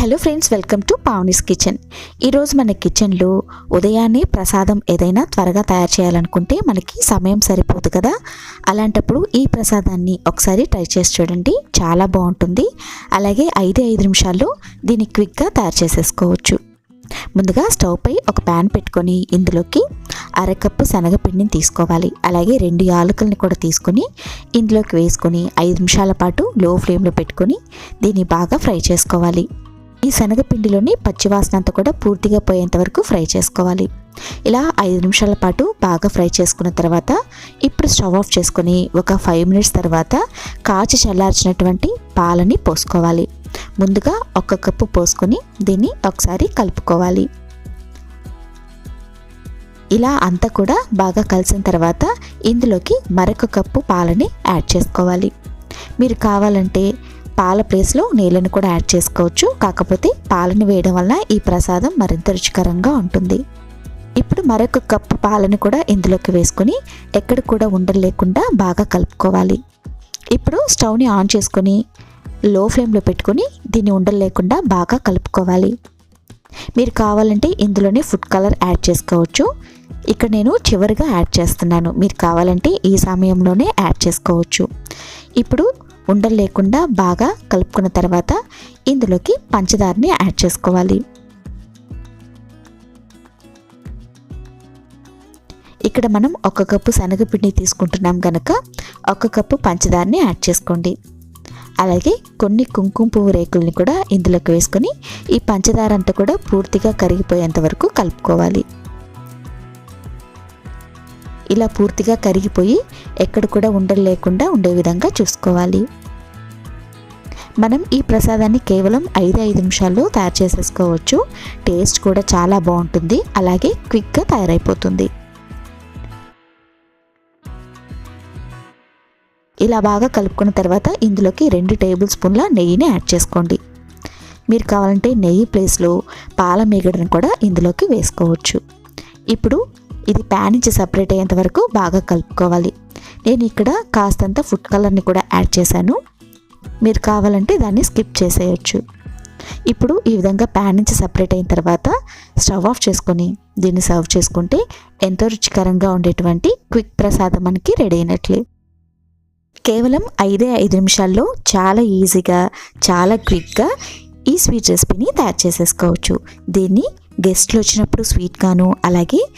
Hello friends welcome to Pavani's kitchen. ఈరోజు మన కిచెన్లో ఉదయాన్నే ప్రసాదం ఏదైనా త్వరగా తయారు చేయాలనుకుంటే మనకి సమయం సరిపోదు కదా? అలాంటప్పుడు ఈ ప్రసాదాన్ని ఒకసారి ట్రై చేసి చూడండి. చాలా బాగుంటుంది. అలాగే ఐదు ఐదు నిమిషాల్లో దీన్ని క్విక్గా తయారు చేసేసుకోవచ్చు. ముందుగా స్టవ్ పై ఒక ప్యాన్ పెట్టుకొని ఇందులోకి అరకప్పు శనగపిండిని తీసుకోవాలి. అలాగే రెండు యాలకుల్ని కూడా తీసుకొని ఇందులోకి వేసుకొని ఐదు నిమిషాల పాటు లో ఫ్లేమ్లో పెట్టుకొని దీన్ని బాగా ఫ్రై చేసుకోవాలి. ఈ శనగపిండిలోని పచ్చివాసన అంతా కూడా పూర్తిగా పోయేంత వరకు ఫ్రై చేసుకోవాలి. ఇలా ఐదు నిమిషాల పాటు బాగా ఫ్రై చేసుకున్న తర్వాత ఇప్పుడు స్టవ్ ఆఫ్ చేసుకొని ఒక ఫైవ్ మినిట్స్ తర్వాత కాచి చల్లార్చినటువంటి పాలని పోసుకోవాలి. ముందుగా ఒక కప్పు పోసుకొని దీన్ని ఒకసారి కలుపుకోవాలి. ఇలా అంతా కూడా బాగా కలిసిన తర్వాత ఇందులోకి మరొక కప్పు పాలని యాడ్ చేసుకోవాలి. మీరు కావాలంటే పాల ప్లేస్లో నీళ్ళని కూడా యాడ్ చేసుకోవచ్చు. కాకపోతే పాలని వేయడం వల్ల ఈ ప్రసాదం మరింత రుచికరంగా ఉంటుంది. ఇప్పుడు మరొక కప్పు పాలని కూడా ఇందులోకి వేసుకొని ఎక్కడ కూడా ఉండలు లేకుండా బాగా కలుపుకోవాలి. ఇప్పుడు స్టవ్ని ఆన్ చేసుకొని లో ఫ్లేమ్లో పెట్టుకొని దీన్ని ఉండలు లేకుండా బాగా కలుపుకోవాలి. మీరు కావాలంటే ఇందులోనే ఫుడ్ కలర్ యాడ్ చేసుకోవచ్చు. ఇక్కడ నేను చివరిగా యాడ్ చేస్తున్నాను. మీరు కావాలంటే ఈ సమయంలోనే యాడ్ చేసుకోవచ్చు. ఇప్పుడు ఉండలు లేకుండా బాగా కలుపుకున్న తర్వాత ఇందులోకి పంచదారని యాడ్ చేసుకోవాలి. ఇక్కడ మనం ఒక కప్పు శనగపిండి తీసుకుంటున్నాం కనుక ఒక కప్పు పంచదారని యాడ్ చేసుకోండి. అలాగే కొన్ని కుంకుమ పువ్వు రేకుల్ని కూడా ఇందులోకి వేసుకొని ఈ పంచదార అంతా కూడా పూర్తిగా కరిగిపోయేంత వరకు కలుపుకోవాలి. ఇలా పూర్తిగా కరిగిపోయి ఎక్కడ కూడా ఉండలు లేకుండా ఉండే విధంగా చూసుకోవాలి. మనం ఈ ప్రసాదాన్ని కేవలం ఐదు ఐదు నిమిషాల్లో తయారు చేసేసుకోవచ్చు. టేస్ట్ కూడా చాలా బాగుంటుంది. అలాగే క్విక్గా తయారైపోతుంది. ఇలా బాగా కలుపుకున్న తర్వాత ఇందులోకి రెండు టేబుల్ స్పూన్ల నెయ్యిని యాడ్ చేసుకోండి. మీరు కావాలంటే నెయ్యి ప్లేస్లో పాల మీగడను కూడా ఇందులోకి వేసుకోవచ్చు. ఇప్పుడు ఇది ప్యాన్ నుంచి సపరేట్ అయ్యేంత వరకు బాగా కలుపుకోవాలి. నేను ఇక్కడ కాస్తంత ఫుడ్ కలర్ని కూడా యాడ్ చేశాను. మీరు కావాలంటే దాన్ని స్కిప్ చేసేయచ్చు. ఇప్పుడు ఈ విధంగా ప్యాన్ నుంచి సపరేట్ అయిన తర్వాత స్టవ్ ఆఫ్ చేసుకొని దీన్ని సర్వ్ చేసుకుంటే ఎంతో రుచికరంగా ఉండేటువంటి క్విక్ ప్రసాదం మనకి రెడీ అయినట్లే. కేవలం ఐదే ఐదు నిమిషాల్లో చాలా ఈజీగా చాలా క్విక్గా ఈ స్వీట్ రెసిపీని తయారు చేసేసుకోవచ్చు. దీన్ని గెస్ట్లు వచ్చినప్పుడు స్వీట్గాను అలాగే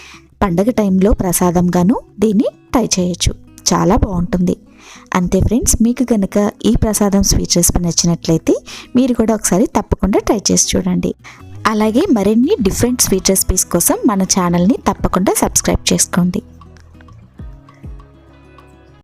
పండగ టైంలో ప్రసాదంగాను దీన్ని ట్రై చేయొచ్చు. చాలా బాగుంటుంది. అంతే ఫ్రెండ్స్ మీకు కనుక ఈ ప్రసాదం స్వీట్ రెసిపీ నచ్చినట్లయితే మీరు కూడా ఒకసారి తప్పకుండా ట్రై చేసి చూడండి. అలాగే మరిన్ని డిఫరెంట్ స్వీట్ రెసిపీస్ కోసం మన ఛానల్ని తప్పకుండా సబ్స్క్రైబ్ చేసుకోండి.